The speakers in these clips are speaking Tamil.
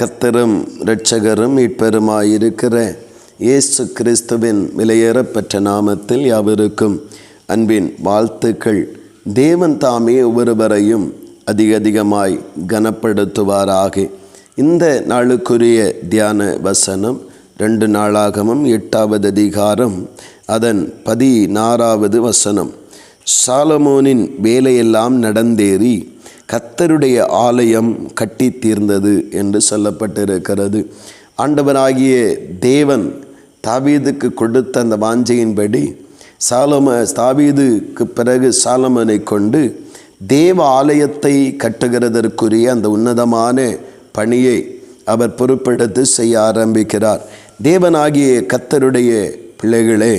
கத்தரும் இரட்சகரும் மீட்பெருமாயிருக்கிற இயேசு கிறிஸ்துவின் விலையேறப்பெற்ற நாமத்தில் யாவருக்கும் அன்பின் வாழ்த்துக்கள். தேவன் தாமே ஒவ்வொருவரையும் அதிக அதிகமாய் கனப்படுத்துவாராக. இந்த நாளுக்குரிய தியான வசனம் ரெண்டு நாளாகமும் எட்டாவது அதிகாரம் அதன் பதினாறாவது வசனம். சாலமோனின் வேலையெல்லாம் நடந்தேறி கத்தருடைய ஆலயம் கட்டி தீர்ந்தது என்று சொல்லப்பட்டிருக்கிறது. ஆண்டவராகிய தேவன் தாவீதுக்கு கொடுத்த அந்த வாஞ்சையின்படி சாலம தாவீதுக்கு பிறகு சாலமனை கொண்டு தேவ ஆலயத்தை கட்டுகிறதற்குரிய அந்த உன்னதமான பணியை அவர் பொறுப்பெடுத்து செய்ய ஆரம்பிக்கிறார். தேவனாகிய கத்தருடைய பிள்ளைகளே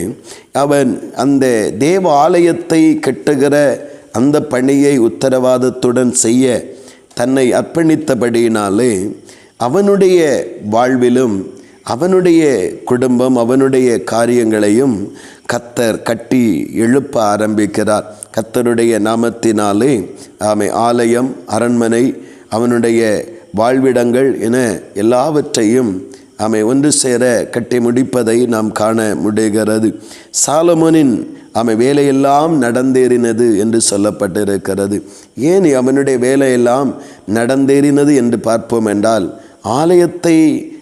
அவன் அந்த தேவ ஆலயத்தை கட்டுகிற அந்த பணியை உத்தரவாதத்துடன் செய்ய தன்னை அர்ப்பணித்தபடியினாலே அவனுடைய வாழ்விலும் அவனுடைய குடும்பம் அவனுடைய காரியங்களையும் கத்தர் கட்டி எழுப்ப ஆரம்பிக்கிறார். கத்தருடைய நாமத்தினாலே ஆமை ஆலயம் அரண்மனை அவனுடைய வாழ்விடங்கள் என எல்லாவற்றையும் ஆமை ஒன்று சேர கட்டி முடிப்பதை நாம் காண முடிகிறது. சாலமோனின் அவன் வேலையெல்லாம் நடந்தேறினது என்று சொல்லப்பட்டிருக்கிறது. ஏன் அவனுடைய வேலையெல்லாம் நடந்தேறினது என்று பார்ப்போம் என்றால் ஆலயத்தை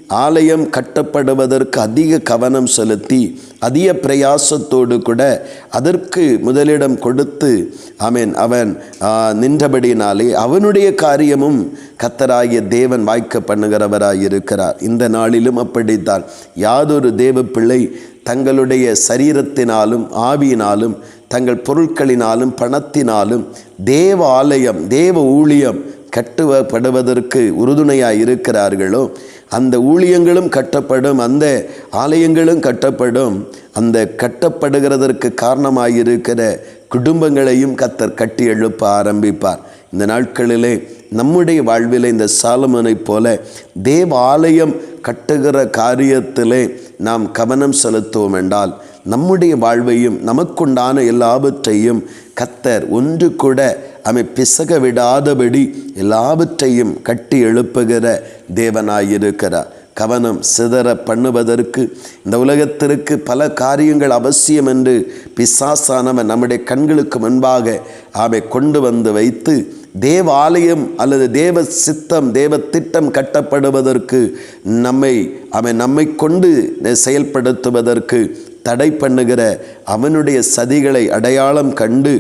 ஆலயம் கட்டப்படுவதற்கு அதிக கவனம் செலுத்தி அதிக பிரயாசத்தோடு கூட அதற்கு முதலிடம் கொடுத்து அவன் அவன் நின்றபடினாலே அவனுடைய காரியமும் கத்தராகிய தேவன் வாய்க்க பண்ணுகிறவராக இருக்கிறார் இந்த நாளிலும் அப்படித்தான். யாதொரு தேவ பிள்ளை தங்களுடைய சரீரத்தினாலும் ஆவியினாலும் தங்கள் பொருட்களினாலும் பணத்தினாலும் தேவ ஆலயம் தேவ ஊழியம் கட்டுவப்படுவதற்கு உறுதுணையாக இருக்கிறார்களோ அந்த ஊழியங்களும் கட்டப்படும் அந்த ஆலயங்களும் கட்டப்படும். அந்த கட்டப்படுகிறதற்கு காரணமாயிருக்கிற குடும்பங்களையும் கத்தர் கட்டி எழுப்ப ஆரம்பிப்பார். இந்த நாட்களிலே நம்முடைய வாழ்வில் இந்த சாலமனைப் போல தேவாலயம் கட்டுகிற காரியத்திலே நாம் கவனம் செலுத்துவோம் என்றால் நம்முடைய வாழ்வையும் நமக்குண்டான எல்லாவற்றையும் கத்தர் ஒன்று கூட அமை பிசக விடாதபடி எல்லாவற்றையும் கட்டி எழுப்புகிற தேவனாயிருக்கிறார். கவனம் சிதற பண்ணுவதற்கு இந்த உலகத்திற்கு பல காரியங்கள் அவசியம் என்று பிசாசானவன் நம்முடைய கண்களுக்கு முன்பாக அவை கொண்டு வந்து வைத்து தேவாலயம் அல்லது தேவ சித்தம் தேவ திட்டம் கட்டப்படுவதற்கு நம்மை அவன் நம்மை கொண்டு செயல்படுத்துவதற்கு தடை பண்ணுகிற அவனுடைய சதிகளை அடையாளம் கண்டு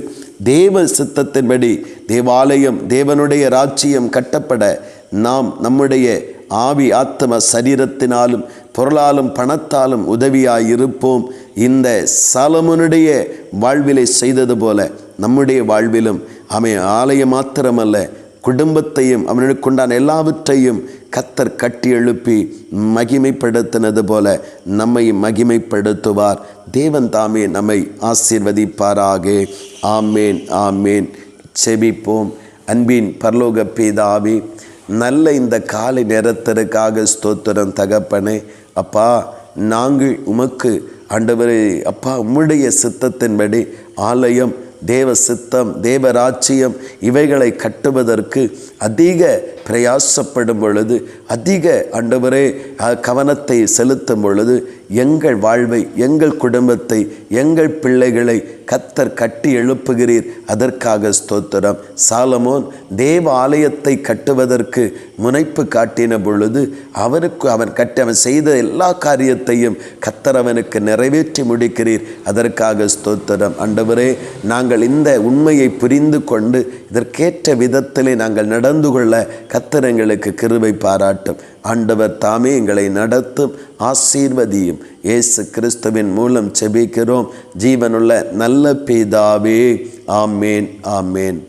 தேவ சித்தத்தின்படி தேவாலயம் தேவனுடைய ராஜ்யம் கட்டப்பட நாம் நம்முடைய ஆவி ஆத்ம சரீரத்தினாலும் பொருளாலும் பணத்தாலும் உதவியாயிருப்போம். இந்த சலமுனுடைய வாழ்விலை செய்தது போல நம்முடைய வாழ்விலும் அமை ஆலயம் மாத்திரமல்ல குடும்பத்தையும் அவனுக்கு உண்டான எல்லாவற்றையும் கத்தர் கட்டி எழுப்பி மகிமைப்படுத்தினது போல நம்மை மகிமைப்படுத்துவார். தேவன் தாமே நம்மை ஆசீர்வதிப்பாராக. ஆமேன் ஆமேன். செபிப்போம். அன்பின் பரலோக பீதாவி நல்ல இந்த காலை நேரத்திற்காக ஸ்தோத்திரம் தகப்பனே. அப்பா நாங்கள் உமக்கு ஆண்டவரே அப்பா உம்முடைய சித்தத்தின்படி ஆலயம் தேவ சித்தம் தேவராட்சியம் இவைகளை கட்டுவதற்கு அதிக பிரயாசப்படும் பொழுது அதிக ஆண்டவரே கவனத்தை செலுத்தும் பொழுது எங்கள் வாழ்வை எங்கள் குடும்பத்தை எங்கள் பிள்ளைகளை கத்தர் கட்டி எழுப்புகிறீர். அதற்காக ஸ்தோத்திரம். சாலமோன் தேவ ஆலயத்தை கட்டுவதற்கு முனைப்பு காட்டின பொழுது அவனுக்கு அவன் கட்டி அவன் செய்த எல்லா காரியத்தையும் கத்தர் அவனுக்கு நிறைவேற்றி முடிக்கிறீர். அதற்காக ஸ்தோத்திரம். ஆண்டவரே நாங்கள் இந்த உண்மையை புரிந்து கொண்டு இதற்கேற்ற விதத்திலே நாங்கள் நடந்து கொள்ள கத்தர் எங்களுக்கு கிருவை பாராட்டும். ஆண்டவர் தாமே எங்களை நடத்தும் ஆசீர்வதியும். இயேசு கிறிஸ்துவின் மூலம் செபிக்கிறோம் ஜீவனுள்ள நல்ல பிதாவே ஆமேன் ஆமேன்.